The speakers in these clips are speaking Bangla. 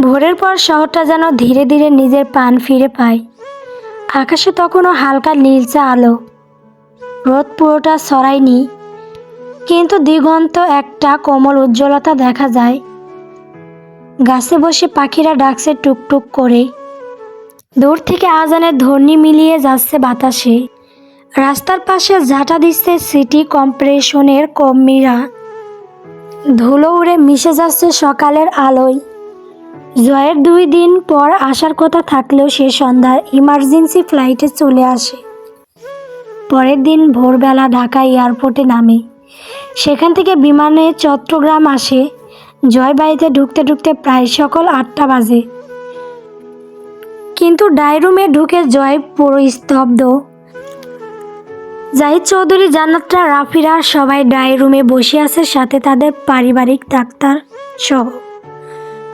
ভোরের পর শহরটা যেন ধীরে ধীরে নিজের পান ফিরে পায়। আকাশে তখনও হালকা নীলচে আলো। রোদ পুরোটা সরায়নি কিন্তু দিগন্ত একটা কোমল উজ্জ্বলতা দেখা যায়। গাছে বসে পাখিরা ডাকছে টুকটুক করে। দূর থেকে আজানের ধ্বনি মিলিয়ে যাচ্ছে বাতাসে। রাস্তার পাশে ঝাঁটা দিচ্ছে সিটি কম্প্রেশনের কর্মীরা। ধুলো উড়ে মিশে যাচ্ছে সকালের আলোয়। জয়ের দুই দিন পর আসার কথা থাকলেও সে সন্ধ্যার ইমার্জেন্সি ফ্লাইটে চলে আসে। পরের দিন ভোরবেলা ঢাকা এয়ারপোর্টে নামে। সেখান থেকে বিমানে চট্টগ্রাম আসে। জয় বাড়িতে ঢুকতে ঢুকতে প্রায় সকল আটটা বাজে। কিন্তু ডাইরুমে ঢুকে জয় পুরো স্তব্ধ। জাহিদ চৌধুরী, জান্নাতরা, রাফিরা সবাই ডাই রুমে বসে আছে, সাথে তাদের পারিবারিক ডাক্তার সহ।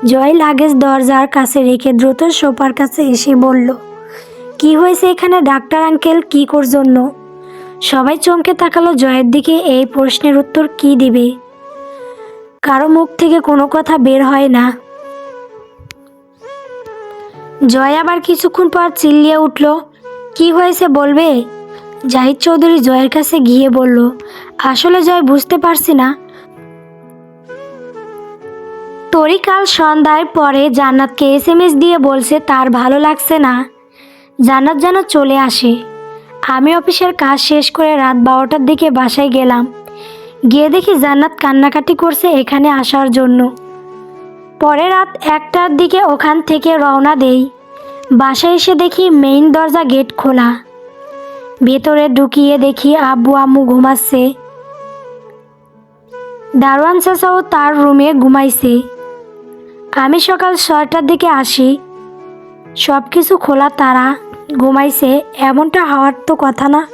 জয় লাগেজ দরজার কাছে রেখে দ্রুত সোপার কাছে এসে বলল, কি হয়েছে এখানে ডাক্তার আঙ্কেল? কি কর জন্য সবাই চমকে তাকালো। জয়ের দিকে এই প্রশ্নের উত্তর কি দিবে? কারও মুখ থেকে কোনো কথা বের হয় না। জয় আবার কিছুক্ষণ পর চিল্লিয়ে উঠল, কি হয়েছে বলবে? জাহিদ চৌধুরী জয়ের কাছে গিয়ে বলল, আসলে জয় বুঝতে পারছি না। তরি কাল সন্ধ্যায় পরে জান্নাতকে এস এম এস দিয়ে বলছে তার ভালো লাগছে না। জান্নাত যেন চলে আসে। আমি অফিসের কাজ শেষ করে রাত বারোটার দিকে বাসায় গেলাম। গিয়ে দেখি জান্নাত কান্নাকাটি করছে এখানে আসার জন্য। পরে রাত একটার দিকে ওখান থেকে রওনা দেই। বাসায় এসে দেখি মেইন দরজা গেট খোলা। ভেতরে ঢুকিয়ে দেখি আব্বু আম্মু ঘুমাচ্ছে। দারোয়ান চাচাও তার রুমে ঘুমাইছে। আমি সকাল ছয়টার দিকে আসি। সব কিছু খোলা, তারা ঘুমাইছে, এমনটা হওয়ার তো কথা না।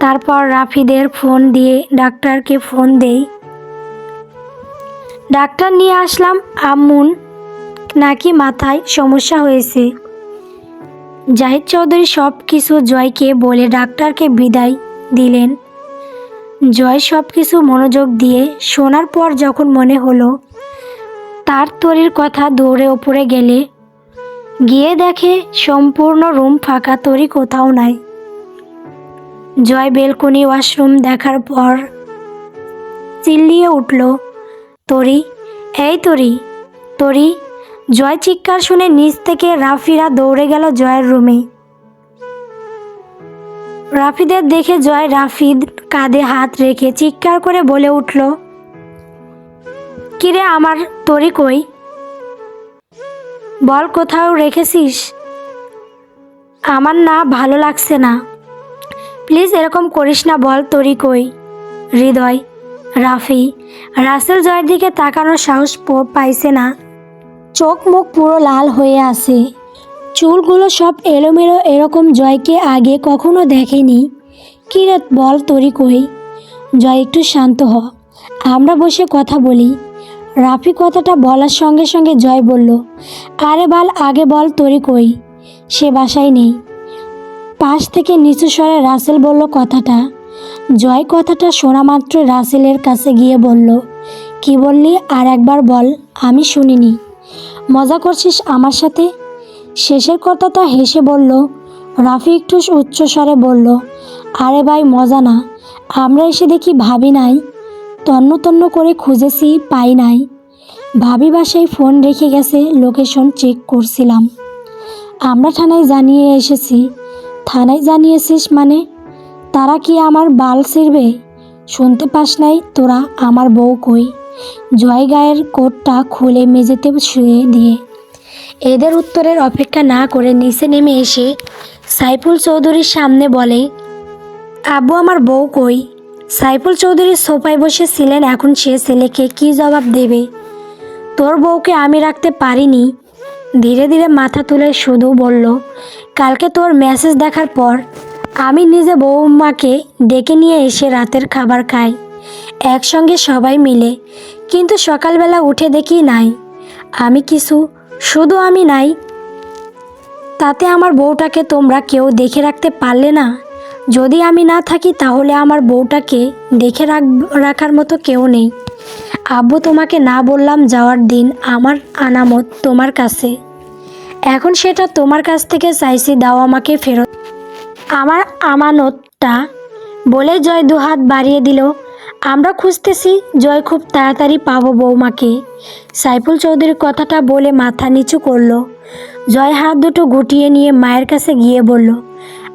তারপর রাফিদের ফোন দিয়ে ডাক্তারকে ফোন দেই। ডাক্তার নিয়ে আসলাম আম্মুন নাকি মাথায় সমস্যা হয়েছে। জাহিদ চৌধুরী সব কিছু জয়কে বলে ডাক্তারকে বিদায় দিলেন। জয় সব কিছু মনোযোগ দিয়ে শোনার পর যখন মনে হলো তার তরির কথা দৌড়ে ওপরে গেলে, গিয়ে দেখে সম্পূর্ণ রুম ফাঁকা, তরি কোথাও নাই। জয় বেলকনি ওয়াশরুম দেখার পর চিল্লিয়ে উঠল, তরি, এই তরি তরি। জয় চিৎকার শুনে নিচ থেকে রাফিরা দৌড়ে গেল জয়ের রুমে। রাফিদের দেখে জয় রাফিদ কাঁধে হাত রেখে চিৎকার করে বলে উঠল কিরে আমার, তরি কই? বল কোথাও রেখেছিস? আমার না ভালো লাগছে না। প্লিজ এরকম করিস না, বল তরি কই। হৃদয়, রাফি, রাসেল জয়ের দিকে তাকানোর সাহস পাইছে না। চোখ মুখ পুরো লাল হয়ে আছে। চুলগুলো সব এলোমেলো এরকম জয়কে আগে কখনো দেখেনি। কিরে বল তরি কই? জয়, একটু শান্ত হ। আমরা বসে কথা বলি। রাফি কথাটা বলার সঙ্গে সঙ্গে জয় বলল, আরে বাল, আগে বল তরি কই? সে বাসায় নেই। পাশ থেকে নিচু স্বরে রাসেল বলল কথাটা। জয় কথাটা শোনা মাত্র রাসেলের কাছে গিয়ে বলল, কি বললি? আর একবার বল, আমি শুনিনি। মজা করছিস আমার সাথে? শেষের কথাটা হেসে বলল, রাফি একটু উচ্চ স্বরে বলল, আরে ভাই, মজা না। আমরা এসে দেখি ভাবি নাই তন্ন তন্ন করে খুঁজেছি, পাই নাই। ভাবি বাসায় ফোন রেখে গেছে, লোকেশন চেক করছিলাম। আমরা থানায় জানিয়ে এসেছি। থানায় জানিয়েছিস মানে? তারা কি আমার বাল ছিঁড়বে? শুনতে পাস নাই, তোরা আমার বউ কই? জয় গায়ের কোটটা খুলে মেঝেতে শুয়ে দিয়ে। এদের উত্তরের অপেক্ষা না করে নিচে নেমে এসে সাইফুল চৌধুরীর সামনে বলে, আব্বু, আমার বউ কই? সাইফুল চৌধুরী সোফায় বসেছিলেন এখন সে ছেলেকে কি জবাব দেবে? তোর বউকে আমি রাখতে পারিনি। ধীরে ধীরে মাথা তুলে শুধু বলল, কালকে তোর মেসেজ দেখার পর আমি নিজে বৌমাকে ডেকে নিয়ে এসে রাতের খাবার খাই, একসঙ্গে সবাই মিলে। কিন্তু সকালবেলা উঠে দেখি নাই। আমি কিছু, শুধু আমি নাই। তাতে আমার বউটাকে তোমরা কেউ দেখে রাখতে পারলে না? যদি আমি না থাকি, তাহলে আমার বউটাকে দেখে রাখ রাখার মতো কেউ নেই। আব্বু, তোমাকে না বললাম যাওয়ার দিন আমার আনামত তোমার কাছে। এখন সেটা তোমার কাছ থেকে চাইছি, দাও আমাকে ফেরত। আমার আমানতটা বলে জয় দুহাত বাড়িয়ে দিল। আমরা খুঁজতেছি, জয় খুব তাড়াতাড়ি পাবো বৌমাকে সাইফুল চৌধুরীর কথাটা বলে মাথা নিচু করল। জয় হাত দুটো গুটিয়ে নিয়ে মায়ের কাছে গিয়ে বলল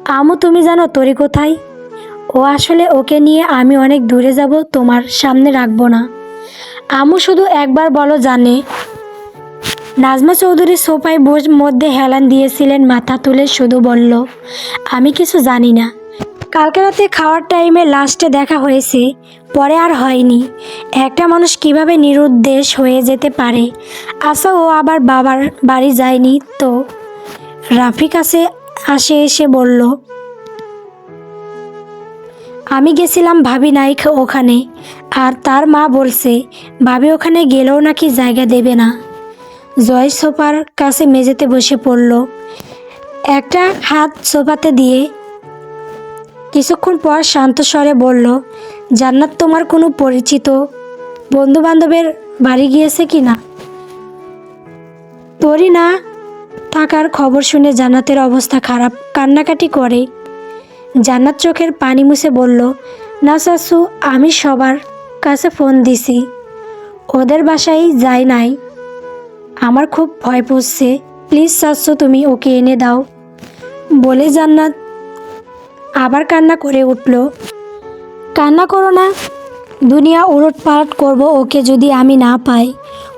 আমু, তুমি জানো তরি কোথায়? ও আসলে ওকে নিয়ে আমি অনেক দূরে যাব, তোমার সামনে রাখব না। আমু শুধু একবার বলো জানে। নাজমা চৌধুরী সোফায় বোঝ মধ্যে হেলান দিয়েছিলেন, মাথা তুলে শুধু বলল, আমি কিছু জানি না। কালকে রাতে খাওয়ার টাইমে লাস্টে দেখা হয়েছে, পরে আর হয়নি। একটা মানুষ কীভাবে নিরুদ্দেশ হয়ে যেতে পারে? আশা ও আবার বাবার বাড়ি যায়নি তো? রাফিক কাছে আসে এসে বলল, আমি গেছিলাম ভাবি নাইক ওখানে, আর তার মা বলছে, ভাবি ওখানে গেলেও নাকি জায়গা দেবে না। জয় সোফার কাছে মেঝেতে বসে পড়ল। একটা হাত সোফাতে দিয়ে কিছুক্ষণ পর শান্ত স্বরে বলল, জান্নাত তোমার কোনো পরিচিত বন্ধু বান্ধবের বাড়ি গিয়েছে কি না? তোরই না থাকার খবর শুনে জান্নাতের অবস্থা খারাপ। কান্নাকাটি করে। জান্নাত চোখের পানি মুছে বলল, না শাশু আমি সবার কাছে ফোন দিছি। ওদের বাসায় যাই নাই। আমার খুব ভয় পড়ছে প্লিজ শাশু তুমি ওকে এনে দাও। বলে জান্নাত আবার কান্না করে উঠল। কান্না করো না। দুনিয়া উলট পালট করব ওকে যদি আমি না পাই।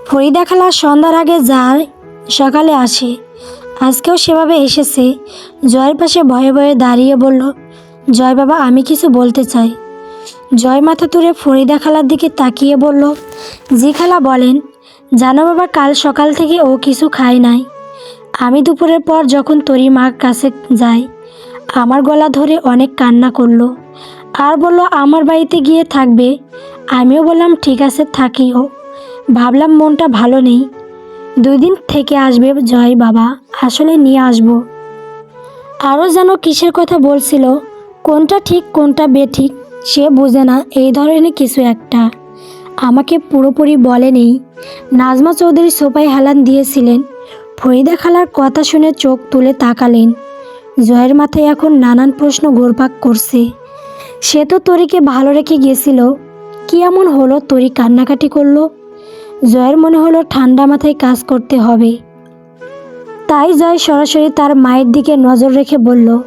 ফরিদা খালা সন্ধ্যার আগে যায় সকালে আসে। আজকেও সেভাবে এসেছে। জয়ের পাশে ভয়ে ভয়ে দাঁড়িয়ে বলল, জয় বাবা, আমি কিছু বলতে চাই। জয় মাথা তুলে ফরিদা খালার দিকে তাকিয়ে বলল, জি খালা, বলেন। জানো বাবা, কাল সকাল থেকে ও কিছু খায় নাই। আমি দুপুরের পর যখন তরি মার কাছে যাই, আমার গলা ধরে অনেক কান্না করল। আর বলল, আমার বাড়িতে গিয়ে থাকবে। আমিও বললাম, ঠিক আছে থাকিও ভাবলাম মনটা ভালো নেই। দুই দিন থেকে আসবে জয় বাবা আসলে নিয়ে আসব। আরও যেন কিসের কথা বলছিল, কোনটা ঠিক, কোনটা বেঠিক, সে বোঝে না, এই ধরনের কিছু একটা। আমাকে পুরোপুরি বলেনি নাজমা চৌধুরী সোফায় হেলান দিয়েছিলেন। ফরিদা খালার কথা শুনে চোখ তুলে তাকালেন। জয়ের মাথায় এখন নানান প্রশ্ন ঘোরপাক করছে। সে তো তরিকে ভালো রেখে গিয়েছিল। কি এমন হলো, তরি কান্নাকাটি করল? জয়ের মনে হলো ঠান্ডা মাথায় কাজ করতে হবে। তাই জয় সরাসরি তার মায়ের দিকে নজর রেখে বলল,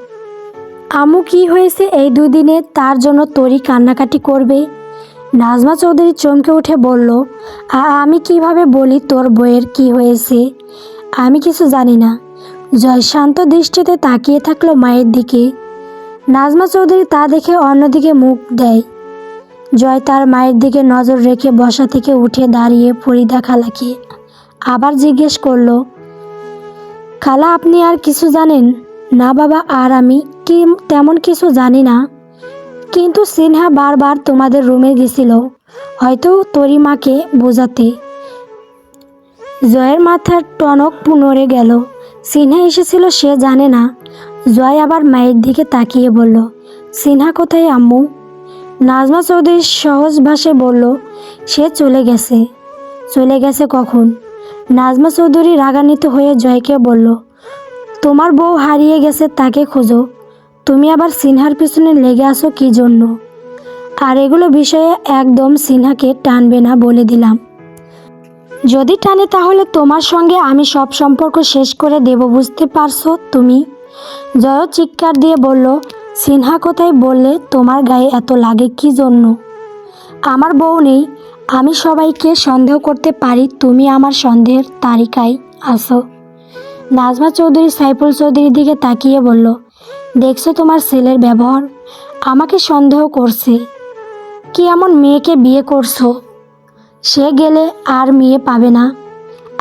আমু কি হয়েছে এই দুদিনে? তার জন্য তরি কান্নাকাটি করবে? নাজমা চৌধুরী চমকে উঠে বলল, "আ- আমি কীভাবে বলি তোর বইয়ের কি হয়েছে? আমি কিছু জানি না। জয় শান্ত দৃষ্টিতে তাকিয়ে থাকল মায়ের দিকে। নাজমা চৌধুরী তা দেখে অন্যদিকে মুখ দেয়। জয় তার মায়ের দিকে নজর রেখে বসা থেকে উঠে দাঁড়িয়ে ফরিদা খালাকে আবার জিজ্ঞেস করল, খালা, আপনি আর কিছু জানেন? না বাবা, আর আমি কি তেমন কিছু জানি না। কিন্তু সিনহা বারবার তোমাদের রুমে গেছিল, হয়তো তরি মাকে বোঝাতে। জয়ের মাথার টনক পুনরে গেল। সিনহা এসেছিল, সে জানে না। জয় আবার মায়ের দিকে তাকিয়ে বলল, সিনহা কোথায় আম্মু? নাজমা চৌধুরী সহজ ভাষায় বলল, সে চলে গেছে। চলে গেছে কখন? নাজমা চৌধুরী রাগান্বিত হয়ে জয়কে বলল, তোমার বউ হারিয়ে গেছে, তাকে খোঁজো। তুমি আবার সিনহার পিছনে লেগে আসো কি জন্য? আর এগুলো বিষয়ে একদম সিনহাকে টানবে না, বলে দিলাম। যদি টানে তাহলে তোমার সঙ্গে আমি সব সম্পর্ক শেষ করে দেব, বুঝতে পারছ তুমি? জয় চিৎকার দিয়ে বলল সিনহা কোথায় বললে তোমার গায়ে এত লাগে কি জন্য? আমার বউ নেই, আমি সবাইকে সন্দেহ করতে পারি তুমি আমার সন্দেহের তালিকায় আসো নাজমা চৌধুরী সাইফুল চৌধুরীর দিকে তাকিয়ে বলল, দেখছ তোমার ছেলের ব্যবহার? আমাকে সন্দেহ করছে। কি এমন মেয়েকে বিয়ে করছ? সে গেলে আর মেয়ে পাবে না।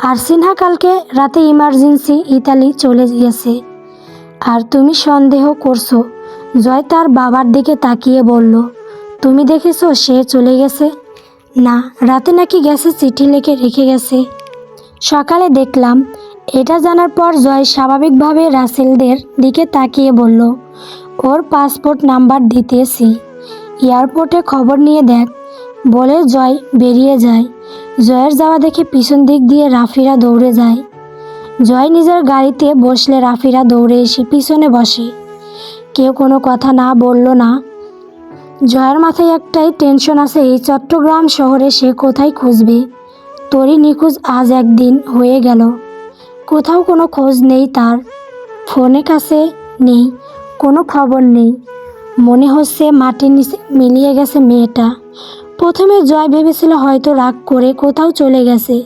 আর সিনহা কালকে রাতে ইমার্জেন্সি ইতালি চলে গিয়েছে। আর তুমি সন্দেহ করছ। জয় তার বাবার দিকে তাকিয়ে বলল, তুমি দেখেছ সে চলে গেছে? না, রাতে নাকি গেছে চিঠি লিখে রেখে গেছে। সকালে দেখলাম, এটা জানার পর জয় স্বাভাবিকভাবে রাসেলদের দিকে তাকিয়ে বলল, ওর পাসপোর্ট নাম্বার দিতেছি। এয়ারপোর্টে খবর নিয়ে দেখ। বলে জয় বেরিয়ে যায়। জয়ের যাওয়া দেখে পিছন দিক দিয়ে রাফিরা দৌড়ে যায়। জয় নিজের গাড়িতে বসলে রাফিরা দৌড়ে এসে পিছনে বসে। কেউ কোনো কথা না বলল না। জয়ের মাথায় একটাই টেনশন আছে, এই চট্টগ্রাম শহরে সে কোথায় খুঁজবে? তোরই নিখোঁজ আজ একদিন হয়ে গেল। কোথাও কোনো খোঁজ নেই তার। ফোনে কাছে নেই, কোনো খবর নেই। মনে হচ্ছে মাটির নিচে মিলিয়ে গেছে মেয়েটা। প্রথমে জয় ভেবেছিল হয়তো রাগ করে কোথাও চলে গেছে।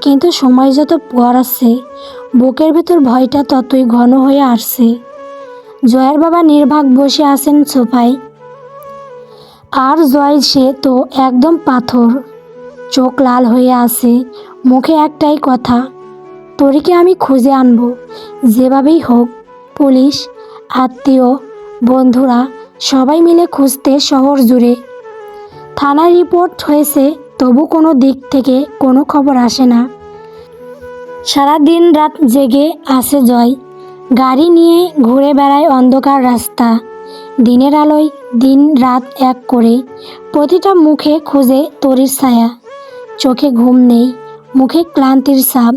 কিন্তু সময় যত গড়াচ্ছে বুকের ভেতর ভয়টা ততই ঘন হয়ে আসছে। জয়ের বাবা নির্বাক বসে আছেন সোফায়। আর জয়, সে তো একদম পাথর। চোখ লাল হয়ে আছে, মুখে একটাই কথা, তোরিকে আমি খুঁজে আনব। যেভাবেই হোক, পুলিশ, আত্মীয়, বন্ধুরা, সবাই মিলে খুঁজতে শহর জুড়ে। থানায় রিপোর্ট হয়েছে, তবু কোনো দিক থেকে কোনো খবর আসে না। সারা দিন রাত জেগে আসে জয়। গাড়ি নিয়ে ঘুরে বেড়ায় অন্ধকার রাস্তা। দিনের আলোয় দিন রাত এক করে। প্রতিটা মুখে খুঁজে তরির ছায়া। চোখে ঘুম নেই, মুখে ক্লান্তির সাপ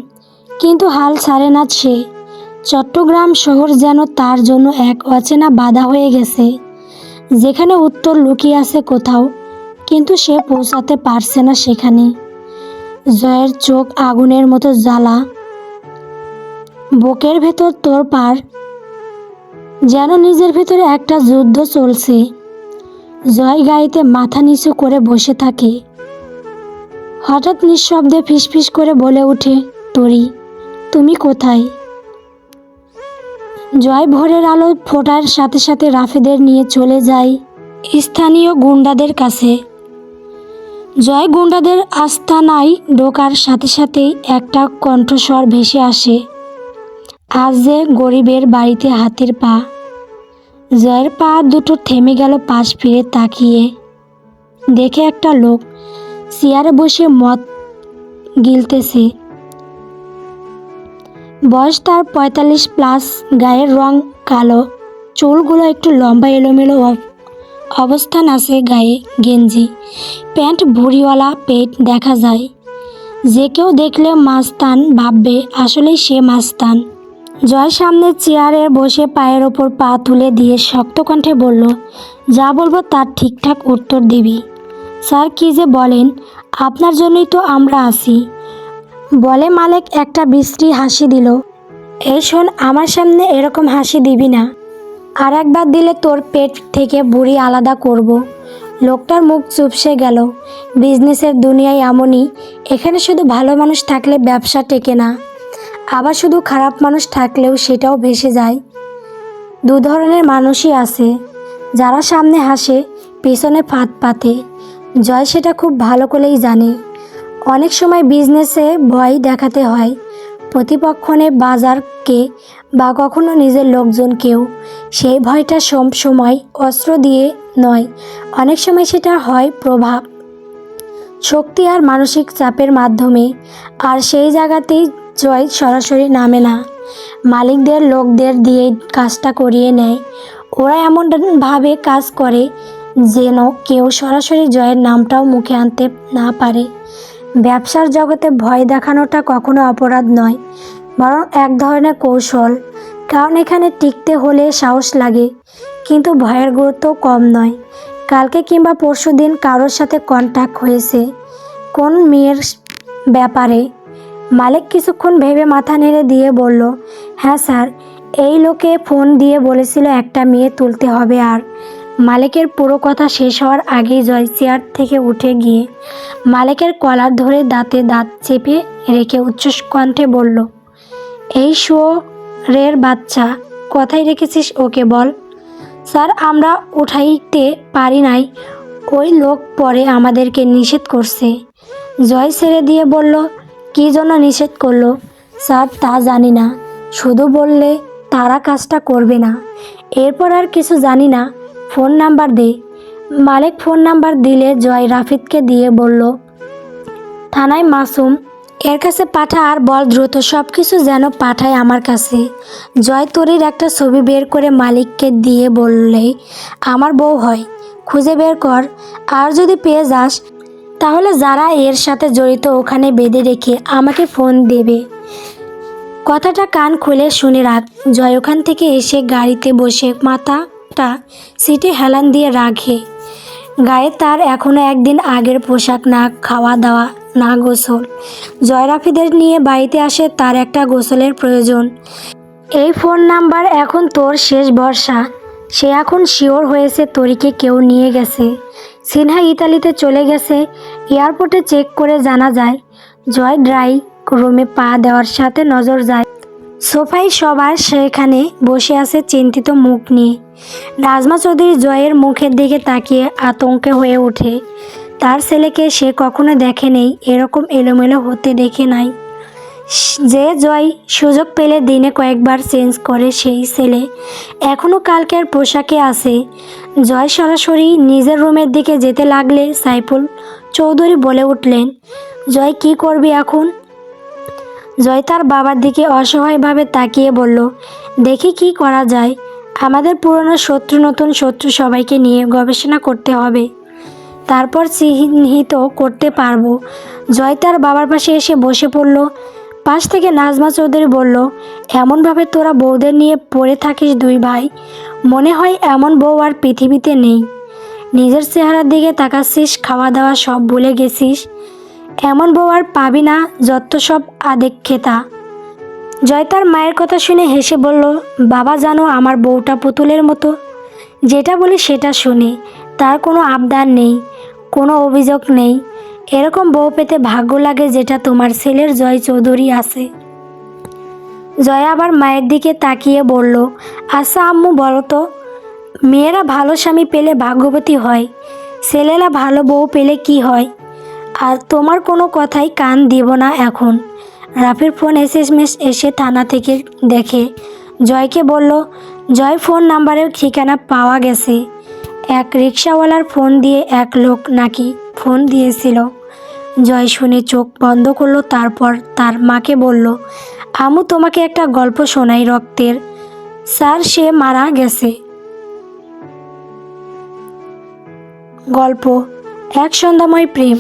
কিন্তু হাল ছাড়ে না সে। চট্টগ্রাম শহর যেন তার জন্য এক অচেনা বাধা হয়ে গেছে। যেখানে উত্তর লুকিয়ে আছে কোথাও, কিন্তু সে পৌঁছাতে পারছে না সেখানে। জয়ের চোখ আগুনের মতো জ্বালা। বুকের ভেতর তোর পার। যেন নিজের ভেতরে একটা যুদ্ধ চলছে। জয় গাড়িতে মাথা নিচু করে বসে থাকে। হঠাৎ নিঃশব্দে ফিসফিস করে বলে ওঠে তরি, তুমি কোথায়? জয় ভোরের আলো ফোটার সাথে সাথে রাফেদের নিয়ে চলে যায় স্থানীয় গুন্ডাদের কাছে। জয় গুন্ডাদের আস্তানায় ঢোকার সাথে সাথেই একটা কণ্ঠস্বর ভেসে আসে। আজ যে গরিবের বাড়িতে হাতের পা, জয়ের পা দুটো থেমে গেল পাশ ফিরে তাকিয়ে। দেখে একটা লোক চেয়ারে বসে মদ গিলতেছে। বয়স তার পঁয়তাল্লিশ প্লাস, গায়ের রং কালো, চুলগুলো একটু লম্বা এলোমেলো অব- অবস্থান আছে গায়ে গেঞ্জি, প্যান্ট ভুড়িওয়ালা পেট দেখা যায়। যে কেউ দেখলে মাস্তান ভাববে, আসলেই সে মাস্তান। জয় সামনে চেয়ারে বসে পায়ের ওপর পা তুলে দিয়ে শক্ত কণ্ঠে বলল, যা বলব তার ঠিকঠাক উত্তর দিবি। স্যার কি যে বলেন, আপনার জন্যই তো আমরা আছি। বলে মালিক একটা বিশ্রী হাসি দিল, এই শোন, আমার সামনে এরকম হাসি দিবি না। আর একবার দিলে তোর পেট থেকে বুড়ি আলাদা করব। লোকটার মুখ চুপসে গেল, বিজনেসের দুনিয়ায় এমনই, এখানে শুধু ভালো মানুষ থাকলে ব্যবসা টেকে না। আবার শুধু খারাপ মানুষ থাকলেও সেটাও ভেসে যায়। দু ধরনের মানুষই আছে, যারা সামনে হাসে, পেছনে ফাঁদ পাতে। জয় সেটা খুব ভালো করেই জানে। অনেক সময় বিজনেসে ভয় দেখাতে হয় প্রতিপক্ষণে বাজারকে বা কখনো নিজের লোকজনকেও। সেই ভয়টা সব সময় অস্ত্র দিয়ে নয়, অনেক সময় সেটা হয় প্রভাব। শক্তি আর মানসিক চাপের মাধ্যমে, আর সেই জায়গাতেই জয় সরাসরি নামে না। মালিকদের, লোকদের দিয়ে কাজটা করিয়ে নেয়। ওরা এমনভাবে কাজ করে যেন কেউ সরাসরি জয়ের নামটাও মুখে আনতে না পারে। ব্যবসার জগতে ভয় দেখানোটা কখনো অপরাধ নয়, বরং এক ধরনের কৌশল। কারণ এখানে টিকতে হলে সাহস লাগে, কিন্তু ভয়ের গুরুত্ব কম নয়। কালকে কিংবা পরশু দিন কারোর সাথে কন্ট্যাক্ট হয়েছে, কোন মেয়ের ব্যাপারে মালিক কিছুক্ষণ ভেবে মাথা নেড়ে দিয়ে বলল হ্যাঁ স্যার, এই লোকে ফোন দিয়ে বলেছিল একটা মেয়ে তুলতে হবে আর মালিকের পুরো কথা শেষ হওয়ার আগেই জয় চেয়ার থেকে উঠে গিয়ে মালিকের কলার ধরে দাঁতে দাঁত চেপে রেখে উচ্চ কণ্ঠে বলল, এই শোরের বাচ্চা, কোথায় রেখেছিস ওকে বল? স্যার, আমরা উঠাইতে পারি নাই। ওই লোক পরে আমাদেরকে নিষেধ করছে। জয় ছেড়ে দিয়ে বলল কী জন্য নিষেধ করল? স্যার, তা জানি না। শুধু বললে তারা কাজটা করবে না। এরপর আর কিছু জানি না। ফোন নাম্বার দে। মালিক ফোন নাম্বার দিলে জয় রাফিদকে দিয়ে বলল, থানায় মাসুম, এর কাছে পাঠা আর বল দ্রুত। সব কিছু যেন পাঠায় আমার কাছে। জয় তরির একটা ছবি বের করে মালিককে দিয়ে বললে, আমার বউ হয়, খুঁজে বের কর। আর যদি পেয়ে যাস তাহলে যারা এর সাথে জড়িত ওখানে বেঁধে রেখে আমাকে ফোন দেবে। কথাটা কান খুলে শুনে রাখ। জয় ওখান থেকে এসে গাড়িতে বসে মাথাটা সিটে হেলান দিয়ে রাখে। গায়ে তার এখনও একদিন আগের পোশাক না খাওয়া দাওয়া না গোসল। জয়রাফিদের নিয়ে বাড়িতে আসে তার একটা গোসলের প্রয়োজন। এই ফোন নাম্বার এখন তোর শেষ ভরসা। সে এখন শিওর হয়েছে তরিকে কেউ নিয়ে গেছে। সিনহা ইতালিতে চলে গেছে। এয়ারপোর্টে চেক করে জানা যায়, জয় ড্রাই রুমে পা দেওয়ার সাথে নজর যায়। সোফায় সবার সেখানে বসে আছে চিন্তিত মুখ নিয়ে। নাজমা চৌধুরী জয়ের মুখের দিকে তাকিয়ে আতঙ্কে হয়ে ওঠে। তার ছেলেকে সে কখনো দেখে নেই, এরকম এলোমেলো হতে দেখে নাই। যে জয় সুযোগ পেলে দিনে কয়েকবার চেঞ্জ করে সেই ছেলে। এখনও কালকের পোশাকে আছে। জয় সরাসরি নিজের রুমের দিকে যেতে লাগলে সাইফুল চৌধুরী বলে উঠলেন, জয় কি করবি এখন? জয় তার বাবার দিকে অসহায়ভাবে তাকিয়ে বলল, দেখি কি করা যায়। আমাদের পুরনো শত্রু নতুন শত্রু সবাইকে নিয়ে গবেষণা করতে হবে। তারপর চিহ্নিত করতে পারব। জয় তার বাবার পাশে এসে বসে পড়ল। পাশ থেকে নাজমা চৌধুরী বলল, এমনভাবে তোরা বউদের নিয়ে পড়ে থাকিস দুই ভাই। মনে হয় এমন বউ আর পৃথিবীতে নেই। নিজের চেহারার দিকে তাকাচ্ছিস খাওয়া দাওয়া সব ভুলে গেছিস। এমন বউ আর পাবি না, যত সব আদেক্ষেতা জয় তার মায়ের কথা শুনে হেসে বলল, বাবা জানো আমার বউটা পুতুলের মতো। যেটা বলি সেটা শুনে, তার কোনো আবদার নেই, কোনো অভিযোগ নেই। এরকম বউ পেতে ভাগ্য লাগে যেটা তোমার ছেলের জয় চৌধুরী আছে। জয় আবার মায়ের দিকে তাকিয়ে বলল আচ্ছা আম্মু, বলো তো, মেয়েরা ভালো স্বামী পেলে ভাগ্যবতী হয়, ছেলেরা ভালো বউ পেলে কি হয়? আর তোমার কোনো কথাই কান দিব না এখন। রাফির ফোন এসএসএস এসে থানা থেকে দেখে। জয়কে বলল, জয় ফোন নাম্বারের ঠিকানা পাওয়া গেছে। এক রিক্সাওয়ালার ফোন দিয়ে এক লোক নাকি ফোন দিয়েছিল। জয় শুনে চোখ বন্ধ করল, তারপর তার মাকে বলল আমু তোমাকে একটা গল্প শোনাই রক্তের। স্যার সে মারা গেছে। গল্প এক সন্ধ্যাময় প্রেম।